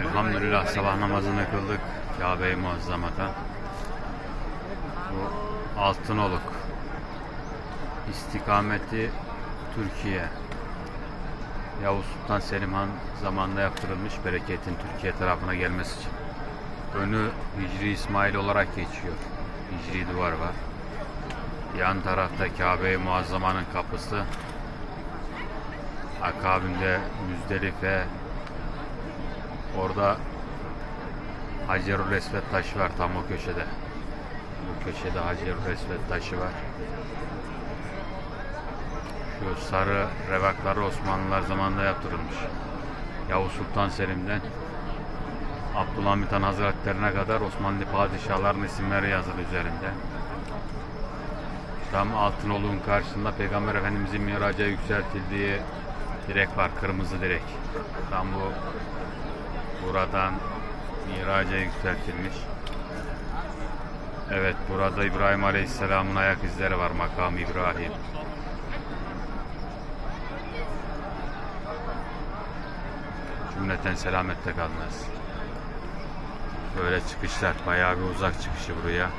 Elhamdülillah sabah namazını kıldık Kabe-i Muazzama'da. Bu Altınoluk. İstikameti Türkiye. Yavuz Sultan Selim Han zamanında yaptırılmış bereketin Türkiye tarafına gelmesi için. Önü Hicri İsmail olarak geçiyor. Hicri duvar var. Yan tarafta Kabe-i Muazzama'nın kapısı. Akabinde Müzdelife. Orada Hacerül Esved taşı var tam o köşede. Bu köşede Hacerül Esved taşı var. Şu sarı revakları Osmanlılar zamanında yaptırılmış. Yavuz Sultan Selim'den Abdülhamit Han Hazretlerine kadar Osmanlı padişahlarının isimleri yazılı üzerinde. Tam Altınoluk'un karşısında Peygamber Efendimizin miraca yükseltildiği direk var, kırmızı direk. Tam bu buradan miraca yükseltilmiş. Evet, burada İbrahim Aleyhisselam'ın ayak izleri var, makam İbrahim. Cümleten selamette kalmaz. Böyle çıkışlar, bayağı bir uzak çıkışı buraya.